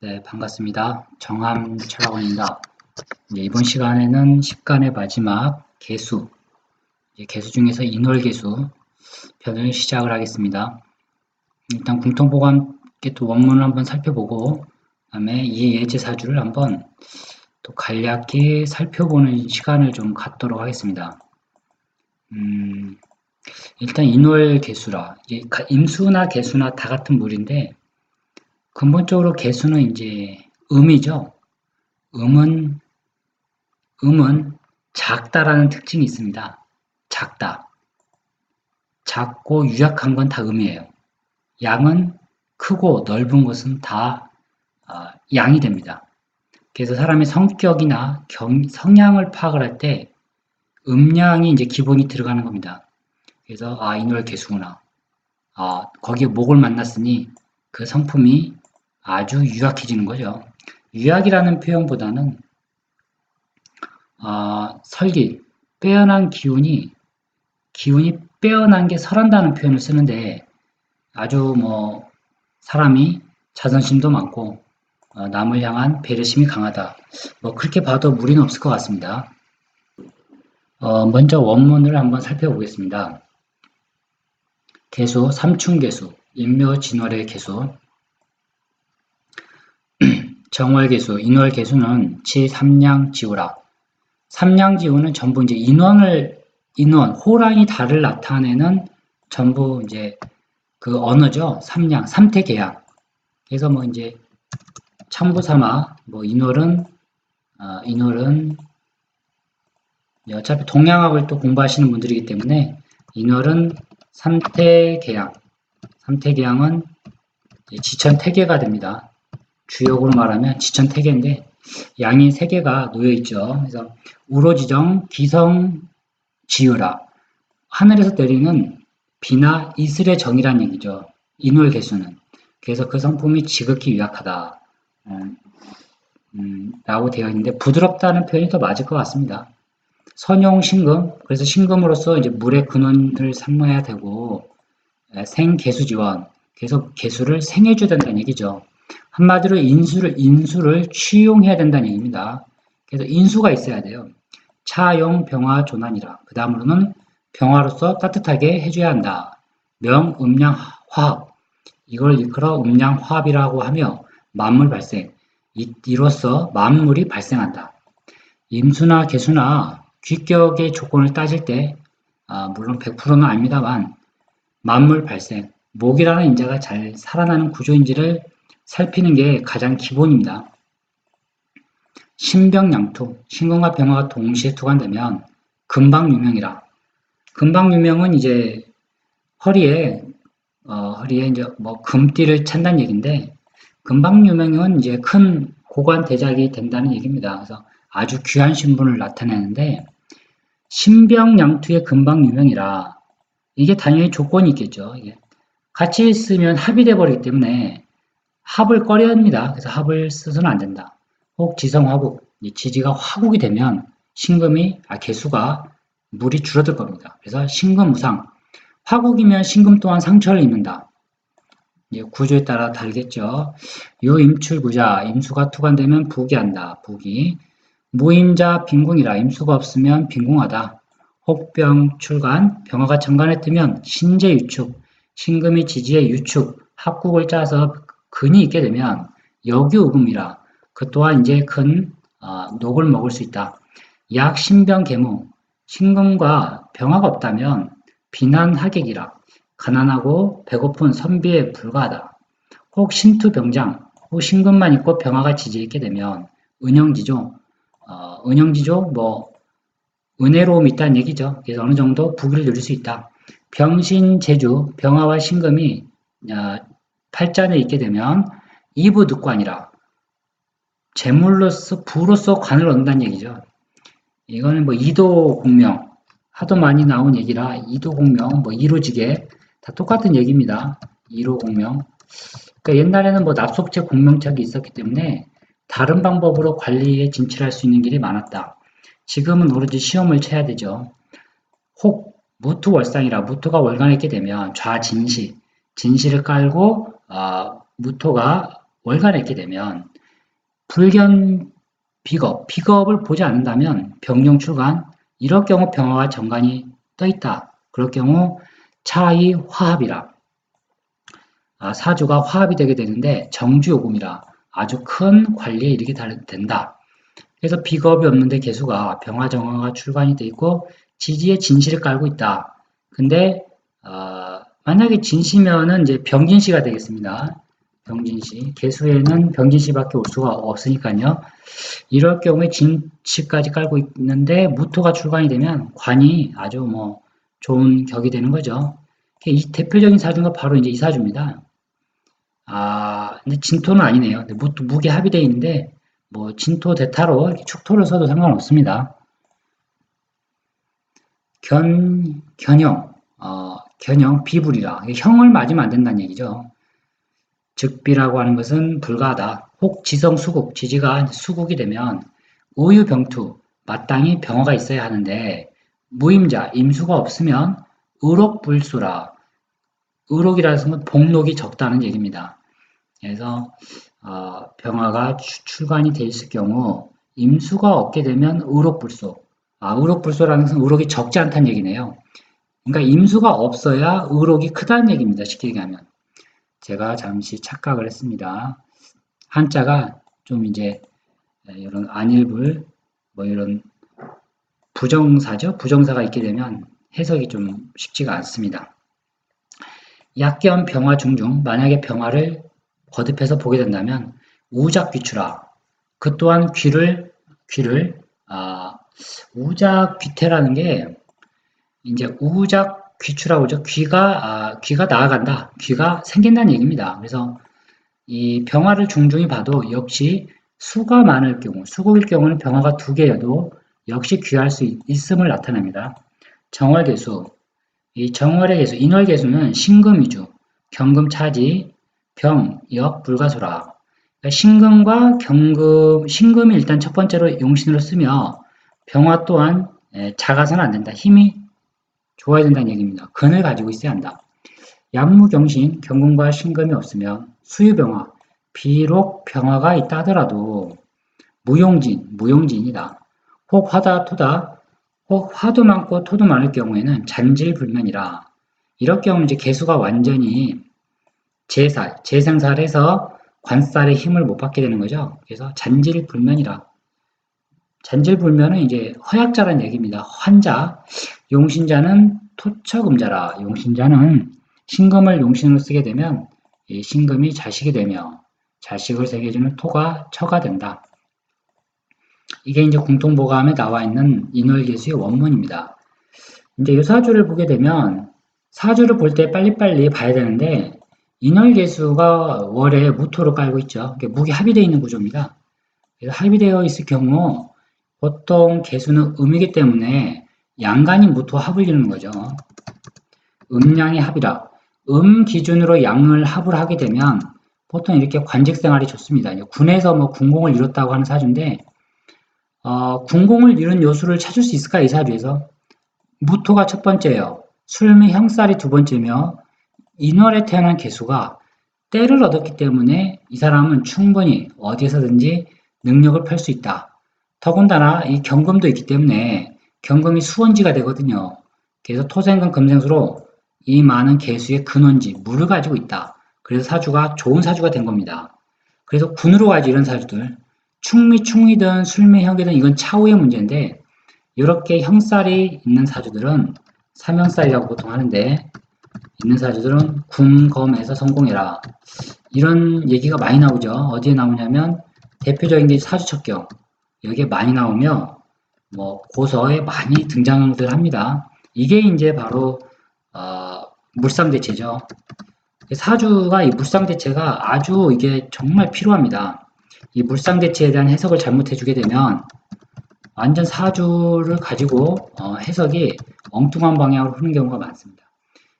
네, 반갑습니다. 정함 철학원입니다. 이제 이번 시간에는 10간의 마지막 개수, 개수 중에서 인월개수 편을 시작을 하겠습니다. 일단 공통보고 함께 또 원문을 한번 살펴보고, 그 다음에 이 예제 사주를 한번 또 간략히 살펴보는 시간을 좀 갖도록 하겠습니다. 음, 일단 인월 개수라, 이게 가- 임수나 개수나 다 같은 물인데, 근본적으로 개수는 이제 음이죠. 음은 음은 작다라는 특징이 있습니다. 작다. 작고 유약한 건 다 음이에요. 양은 크고 넓은 것은 다 아, 양이 됩니다. 그래서 사람의 성격이나 경, 성향을 파악을 할 때 음양이 이제 기본이 들어가는 겁니다. 그래서 아 인월 개수구나. 아 거기에 목을 만났으니 그 성품이 아주 유약해지는 거죠. 유약이라는 표현보다는 아, 설기, 빼어난 기운이 기운이 빼어난 게 설한다는 표현을 쓰는데 아주 뭐 사람이 자존심도 많고 어, 남을 향한 배려심이 강하다. 뭐 그렇게 봐도 무리는 없을 것 같습니다. 어, 먼저 원문을 한번 살펴보겠습니다. 개수, 삼충개수, 인묘진월의 개수, 정월개수, 인월개수는 치, 삼량, 지우라. 삼량, 지우는 전부 이제 인원을, 인원, 호랑이 달을 나타내는 전부 이제 그 언어죠. 삼량, 삼태계약. 그래서 뭐 이제 참고 삼아, 뭐 인월은, 아, 인월은 어차피 동양학을 또 공부하시는 분들이기 때문에 인월은 삼태계양, 삼태계양은 지천태계가 됩니다. 주역으로 말하면 지천 태계인데 양이 세 개가 놓여 있죠. 그래서 우로지정, 기성, 지유라 하늘에서 내리는 비나 이슬의 정이란 얘기죠. 인월 개수는 그래서 그 성품이 지극히 유약하다. 음, 음, 라고 되어 있는데 부드럽다는 표현이 더 맞을 것 같습니다. 선용 신금 그래서 신금으로서 이제 물의 근원을 삼아야 되고 생개수 지원 그래서 개수를 생해줘야 된다는 얘기죠. 한마디로 인수를 인수를 취용해야 된다는 얘기입니다. 그래서 인수가 있어야 돼요. 차용 병화 조난이라 그 다음으로는 병화로서 따뜻하게 해줘야 한다. 명 음양 화합 이걸 이끌어 음양 화합이라고 하며 만물 발생 이, 이로써 만물이 발생한다. 임수나 개수나 귀격의 조건을 따질 때, 아, 물론 100%는 아닙니다만, 만물 발생, 목이라는 인자가 잘 살아나는 구조인지를 살피는 게 가장 기본입니다. 신병양투, 신금과 병화가 동시에 투관되면 금방 유명이라. 금방 유명은 이제 허리에, 어, 허리에 이제 뭐 금띠를 찬다는 얘기인데, 금방 유명은 이제 큰 고관 대작이 된다는 얘기입니다. 그래서 아주 귀한 신분을 나타내는데, 신병양투의 금방 유명이라 이게 당연히 조건이 있겠죠. 이게 같이 있으면 합이 돼 버리기 때문에 합을 꺼려야 합니다. 그래서 합을 써서는 안 된다. 혹 지성화국, 지지가 화국이 되면 신금이 아 개수가 물이 줄어들 겁니다. 그래서 신금무상 화국이면 신금 또한 상처를 입는다. 구조에 따라 다르겠죠. 요 임출구자 임수가 투관되면 부기한다. 부기 무임자 빈궁이라 임수가 없으면 빈궁하다. 혹병 출간, 병화가 정관에 뜨면 신재 유축, 신금이 지지의 유축, 합국을 짜서 근이 있게 되면 여기우금이라 그 또한 이제 큰 어, 녹을 먹을 수 있다. 약 신병 계무, 신금과 병화가 없다면 비난하객이라 가난하고 배고픈 선비에 불과하다. 혹 신투병장, 혹 신금만 있고 병화가 지지에 있게 되면 은영지조, 어, 은영지조 뭐 은혜로움이 있다는 얘기죠. 그래서 어느 정도 부귀를 누릴 수 있다. 병신, 제주, 병화와 신금이 어, 팔자에 있게 되면 이부 득관이라 재물로서 부로서 관을 얻는다는 얘기죠. 이거는 뭐 이도 공명 하도 많이 나온 얘기라 이도 공명 뭐 이루지게 다 똑같은 얘기입니다. 이로 공명. 그러니까 옛날에는 뭐 납속체 공명책이 있었기 때문에 다른 방법으로 관리에 진출할 수 있는 길이 많았다. 지금은 오로지 시험을 쳐야 되죠. 혹 무토월상이라 무토가 월간했게 되면 좌진시, 진시를 깔고 어, 무토가 월간에 있게 되면 불견 비겁, 비겁을 보지 않는다면 병용 출간, 이럴 경우 병화와 정관이 떠 있다. 그럴 경우 차이 화합이라 아, 사주가 화합이 되게 되는데 정주요금이라 아주 큰 관리에 이르게 된다. 그래서 비겁이 없는데 개수가 병화정화가 출간이 돼 있고 지지에 진시를 깔고 있다. 근데 어, 만약에 진시면은 이제 병진시가 되겠습니다. 병진시. 개수에는 병진시밖에 올 수가 없으니까요. 이럴 경우에 진시까지 깔고 있는데 무토가 출간이 되면 관이 아주 뭐 좋은 격이 되는 거죠. 이 대표적인 사주가 바로 이제 이 사주입니다. 아, 근데 진토는 아니네요. 무, 무게 합의되어 있는데 뭐 진토 대타로 축토를 써도 상관없습니다. 견, 견형, 어, 견형, 비불이라. 형을 맞으면 안 된다는 얘기죠. 즉비라고 하는 것은 불가하다. 혹 지성 수국, 지지가 수국이 되면 우유병투, 마땅히 병화가 있어야 하는데 무임자, 임수가 없으면 의록불수라. 의록이라는 것은 복록이 적다는 얘기입니다. 그래서 어, 병화가 출간이 돼 있을 경우 임수가 없게 되면 의록불소. 아, 의록불소라는 것은 의록이 적지 않다는 얘기네요. 그러니까 임수가 없어야 의록이 크다는 얘기입니다. 쉽게 얘기하면. 제가 잠시 착각을 했습니다. 한자가 좀 이제 이런 안일불 뭐 이런 부정사죠. 부정사가 있게 되면 해석이 좀 쉽지가 않습니다. 약견 병화 중중 만약에 병화를 거듭해서 보게 된다면 우작 귀추라 그 또한 귀를 귀를 아 우작 귀태라는 게 이제 우작 귀추라고 하죠. 귀가 아, 귀가 나아간다. 귀가 생긴다는 얘기입니다. 그래서 이 병화를 중중히 봐도 역시 수가 많을 경우, 수국일 경우는 병화가 두 개여도 역시 귀할 수 있, 음을 나타냅니다. 정월개수, 이 정월의 개수, 인월개수는 신금위주, 경금 차지, 병, 역, 불가소라. 그러니까 신금과 경금, 신금이 일단 첫 번째로 용신으로 쓰며 병화 또한 작아서는 안 된다. 힘이 좋아야 된다는 얘기입니다. 근을 가지고 있어야 한다. 양무경신, 경금과 신금이 없으면 수유병화, 비록 병화가 있다 하더라도 무용진, 무용진이다. 혹 화다, 토다, 혹 화도 많고 토도 많을 경우에는 잔질불면이라. 이럴 경우 이제 개수가 완전히 재살, 재생살해서 관살의 힘을 못 받게 되는 거죠. 그래서 잔질불면이라. 잔질불면은 이제 허약자라는 얘기입니다. 환자, 용신자는 토처금자라. 용신자는 신금을 용신으로 쓰게 되면 이 신금이 자식이 되며 자식을 새겨주는 토가 처가 된다. 이게 이제 공통보감에 나와 있는 인월계수의 원문입니다. 이제 이 사주를 보게 되면 사주를 볼 때 빨리빨리 봐야 되는데 인월계수가 월에 무토로 깔고 있죠. 무기 합의되어 있는 구조입니다. 그래서 합의되어 있을 경우 보통 개수는 음이기 때문에 양간이 무토 합을 이루는 거죠. 음양의 합이라. 음 기준으로 양을 합을 하게 되면 보통 이렇게 관직 생활이 좋습니다. 군에서 뭐 군공을 이뤘다고 하는 사주인데 어, 군공을 이룬 요수를 찾을 수 있을까 이 사주에서 무토가 첫 번째예요. 술미 형살이 두 번째며 인월에 태어난 개수가 때를 얻었기 때문에 이 사람은 충분히 어디에서든지 능력을 펼 수 있다. 더군다나 이 경금도 있기 때문에 경금이 수원지가 되거든요. 그래서 토생금 금생수로 이 많은 개수의 근원지, 물을 가지고 있다. 그래서 사주가 좋은 사주가 된 겁니다. 그래서 군으로 가지 이런 사주들 충미 충이든 술미 형이든 이건 차후의 문제인데 이렇게 형살이 있는 사주들은 사명살이라고 보통 하는데 있는 사주들은 군검에서 성공해라 이런 얘기가 많이 나오죠. 어디에 나오냐면 대표적인 게 사주첩경 여기에 많이 나오며 뭐 고서에 많이 등장들 합니다. 이게 이제 바로 어, 물상 대체죠. 사주가 이 물상 대체가 아주 이게 정말 필요합니다. 이 물상 대체에 대한 해석을 잘못해주게 되면 완전 사주를 가지고 어, 해석이 엉뚱한 방향으로 흐르는 경우가 많습니다.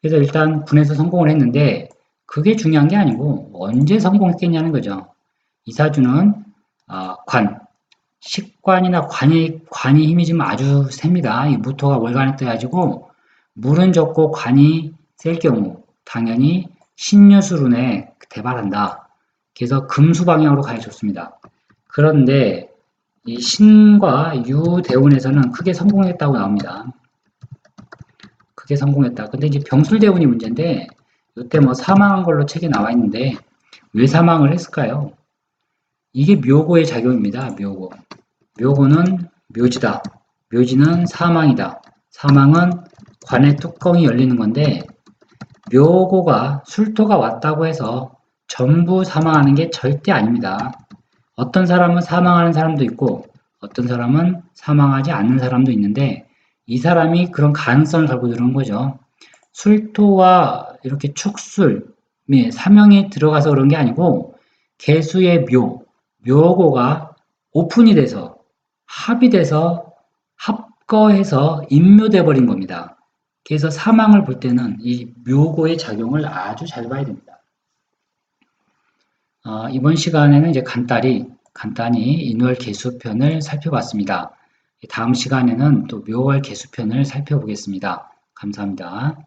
그래서 일단 군에서 성공을 했는데 그게 중요한 게 아니고 언제 성공했겠냐는 거죠. 이 사주는 어, 관, 식관이나 관이, 관이 힘이 좀 아주 셉니다. 이 무토가 월간에 떠가지고 물은 적고 관이 셀 경우 당연히 신유수룬에 대발한다. 그래서 금수 방향으로 가야 좋습니다. 그런데 이 신과 유 대운에서는 크게 성공했다고 나옵니다. 크게 성공했다. 근데 이제 병술 대운이 문제인데 이때 뭐 사망한 걸로 책에 나와 있는데 왜 사망을 했을까요? 이게 묘고의 작용입니다. 묘고. 묘고는 묘지다. 묘지는 사망이다. 사망은 관의 뚜껑이 열리는 건데 묘고가 술토가 왔다고 해서 전부 사망하는 게 절대 아닙니다. 어떤 사람은 사망하는 사람도 있고 어떤 사람은 사망하지 않는 사람도 있는데 이 사람이 그런 가능성을 갖고 들어온 거죠. 술토와 이렇게 축술, 예, 사명이 들어가서 그런 게 아니고 개수의 묘, 묘고가 오픈이 돼서 합이 돼서 합거해서 인묘돼 버린 겁니다. 그래서 사망을 볼 때는 이 묘고의 작용을 아주 잘 봐야 됩니다. 어, 이번 시간에는 이제 간단히 간단히 인월 개수편을 살펴봤습니다. 다음 시간에는 또 묘월 개수편을 살펴보겠습니다. 감사합니다.